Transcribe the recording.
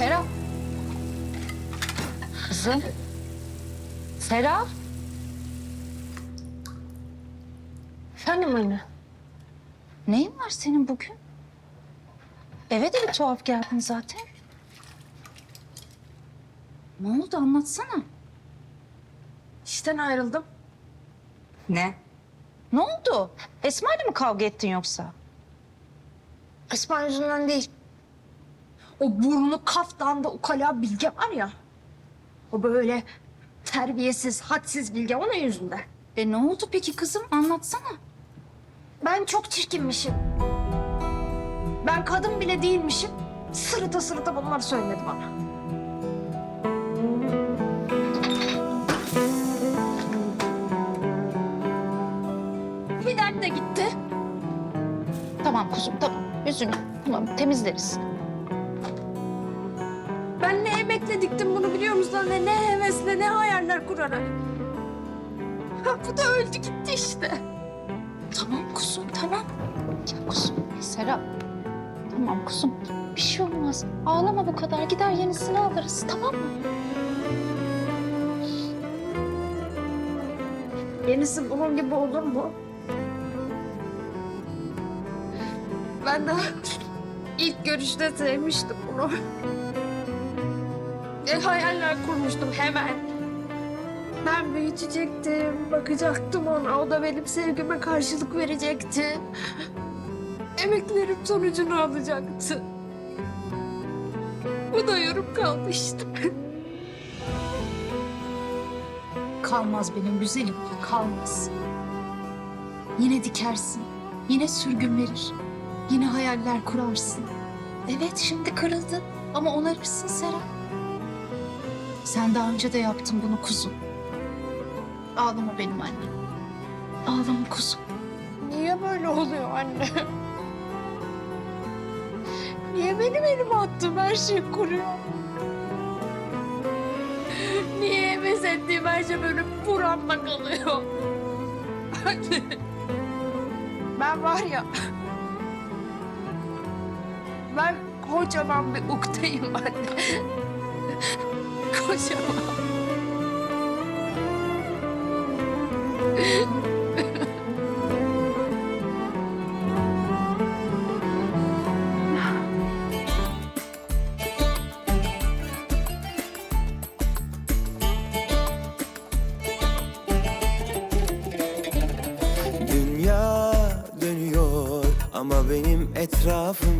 Serap. Kızım. Serap. Efendim anne. Neyin var senin bugün? Eve de bir tuhaf geldin zaten. Ne oldu anlatsana. İşten ayrıldım. Ne? Ne oldu? Esma ile mi kavga ettin yoksa? Esma yüzünden değil. O burnu kaftanda ukala bilge var ya. O böyle terbiyesiz, hadsiz bilge onun yüzünden. E ne oldu peki kızım? Anlatsana. Ben çok çirkinmişim. Ben kadın bile değilmişim. Sırıta sırıta bunları söyledi bana. Bir dert de gitti. Tamam kuzum tamam. Üzülme. Tamam temizleriz. Ben ne emekle diktim bunu biliyor musun anne? Ne hevesle, ne hayaller kurarak. Ha, bu da öldü gitti işte. Tamam kuzum tamam. Ya kuzum Serap. Tamam kuzum. Bir şey olmaz. Ağlama bu kadar. Gider yenisini alırız tamam mı? Yenisi bunun gibi olur mu? Ben de ilk görüşte sevmiştim bunu. E, hayaller kurmuştum hemen. Ben büyütecektim, bakacaktım ona. O da benim sevgime karşılık verecekti. Emeklerim sonucunu alacaktı. Bu da yarım kaldı işte. Kalmaz benim güzelim. Kalmaz. Yine dikersin. Yine sürgün verir. Yine hayaller kurarsın. Evet şimdi kırıldı ama onarırsın Serap. Sen daha önce de yaptın bunu kuzum. Ağlama benim annem. Ağlama kuzum. Niye böyle oluyor anne? Niye benim elime attığım her şey kuruyor? Niye heves ettiğim her şey böyle buramda kalıyor? Anne. Ben var ya... Ben kocaman bir uktayım anne. Kocaman. Dünya dönüyor ama benim etrafım